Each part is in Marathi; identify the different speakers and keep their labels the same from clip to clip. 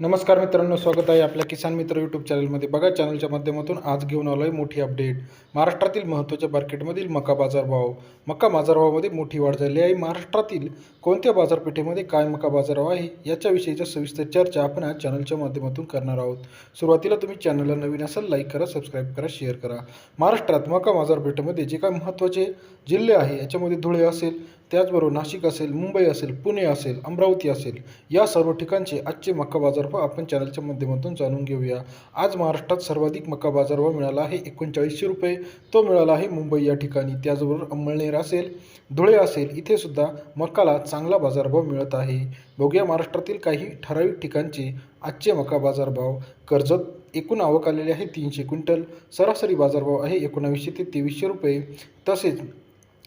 Speaker 1: नमस्कार मित्रांनो स्वागत आहे आपल्या किसान मित्र यूट्यूब चॅनलमध्ये बघा चॅनलच्या माध्यमातून आज घेऊन आलो आहे मोठी अपडेट महाराष्ट्रातील महत्त्वाच्या मार्केटमधील मका बाजारभाव मका बाजारभावामध्ये मोठी वाढ झाली आहे. महाराष्ट्रातील कोणत्या बाजारपेठेमध्ये काय मका बाजारभाव आहे याच्याविषयीच्या सविस्तर चर्चा आपण आज चॅनलच्या माध्यमातून करणार आहोत. सुरुवातीला तुम्ही चॅनलला नवीन असाल लाईक करा सबस्क्राईब करा शेअर करा. महाराष्ट्रात मका बाजारपेठेमध्ये जे काय महत्त्वाचे जिल्हे आहे याच्यामध्ये धुळे असेल त्याचबरोबर नाशिक असेल मुंबई असेल पुणे असेल अमरावती असेल या सर्व ठिकाणचे आजचे मका बाजारभाव आपण चॅनलच्या माध्यमातून जाणून घेऊया. आज महाराष्ट्रात सर्वाधिक मका बाजारभाव मिळाला आहे. एकोणचाळीसशे रुपये तो मिळाला आहे मुंबई या ठिकाणी. त्याचबरोबर अंमळनेर असेल धुळे असेल इथे सुद्धा मकाला चांगला बाजारभाव मिळत आहे. बघूया महाराष्ट्रातील काही ठराविक ठिकाणचे आजचे मका बाजारभाव. कर्जत एकूण आवक आलेली आहे तीनशे क्विंटल. सरासरी बाजारभाव आहे एकोणावीसशे ते तेवीसशे रुपये. तसेच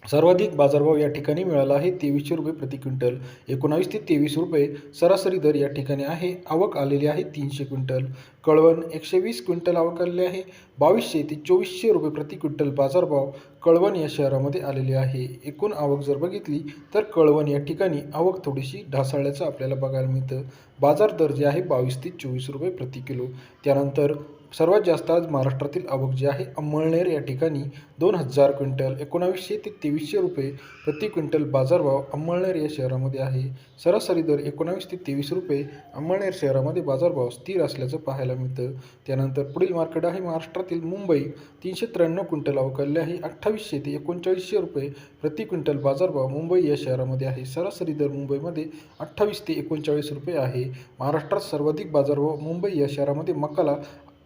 Speaker 1: सर्वाधिक बाजारभाव या ठिकाणी मिळाला आहे. तेवीसशे रुपये प्रति क्विंटल. एकोणावीस ते तेवीस रुपये सरासरी दर या ठिकाणी आहे. आवक आलेली आहे तीनशे क्विंटल. कळवण एकशे वीस क्विंटल आवक आलेली आहे. बावीसशे ते चोवीसशे रुपये प्रति क्विंटल बाजारभाव कळवण या शहरामध्ये आलेले आहे. एकूण आवक जर बघितली तर कळवण या ठिकाणी आवक थोडीशी ढासळल्याचं आपल्याला बघायला मिळतं. बाजार दर जे आहे बावीस ते चोवीस रुपये प्रति किलो. त्यानंतर सर्वात जास्त आज महाराष्ट्रातील आवक जी आहे अंमळनेर या ठिकाणी दोन हजार क्विंटल एकोणावीसशे ते तेवीसशे रुपये प्रति क्विंटल बाजारभाव अंमळनेर या शहरामध्ये आहे. सरासरी दर एकोणावीस ते तेवीस रुपये अंमळनेर शहरामध्ये बाजारभाव स्थिर असल्याचं पाहायला मिळतं. त्यानंतर पुढील मार्केट आहे महाराष्ट्रातील मुंबई. तीनशे त्र्याण्णव क्विंटल अवकालले आहे. अठ्ठावीसशे ते एकोणचाळीसशे रुपये प्रति क्विंटल बाजारभाव मुंबई या शहरामध्ये आहे. सरासरी दर मुंबईमध्ये अठ्ठावीस ते एकोणचाळीस रुपये आहे. महाराष्ट्रात सर्वाधिक बाजारभाव मुंबई या शहरामध्ये मकाला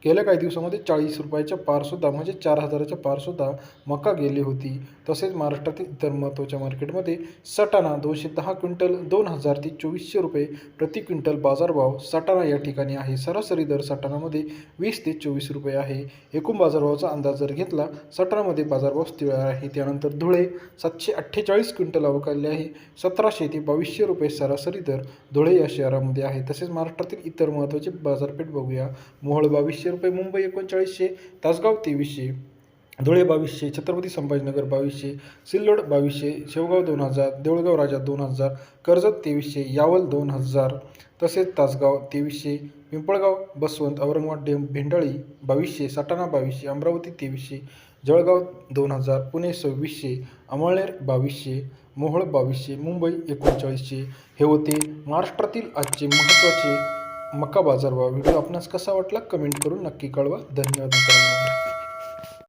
Speaker 1: गेल्या काही दिवसामध्ये चाळीस रुपयाच्या पारसुद्धा म्हणजे चार हजाराच्या पारसुद्धा मका गेली होती. तसेच महाराष्ट्रातील इतर महत्त्वाच्या मार्केटमध्ये सटाणा दोनशे दहा क्विंटल दोन हजार ते चोवीसशे रुपये प्रति क्विंटल बाजारभाव सटाणा या ठिकाणी आहे. सरासरी दर सटाणामध्ये वीस ते चोवीस रुपये आहे. एकूण बाजारभावाचा अंदाज जर घेतला सटाणामध्ये बाजारभाव स्थिर आहे. त्यानंतर धुळे सातशे अठ्ठेचाळीस क्विंटल अवकालले आहे. सतराशे ते बावीसशे रुपये सरासरी दर धुळे या शहरामध्ये आहे. तसेच महाराष्ट्रातील इतर महत्त्वाचे बाजारपेठ बघूया. मोहोळ बावीसशे रुपये मुंबई एकोणचाळीसशे तासगाव तेवीसशे धुळे बावीसशे छत्रपती संभाजीनगर बावीसशे सिल्लोड बावीसशे शेवगाव दोन हजार देऊळगाव राजा दोन हजार कर्जत तेवीसशे यावल दोन हजार तसेच तासगाव तेवीसशे पिंपळगाव बसवंत औरंगाबाद डेम भेंडाळी बावीसशे सटाणा बावीसशे अमरावती तेवीसशे जळगाव दोन हजार पुणे सव्वीसशे अमळनेर बावीसशे मोहोळ बावीसशे मुंबई एकोणचाळीसशे. हे होते महाराष्ट्रातील आजचे महत्त्वाचे मका बाजारभाव. व्हिडिओ आपणास कसा वाटला? कमेंट करून नक्की कळवा. धन्यवाद मित्रांनो.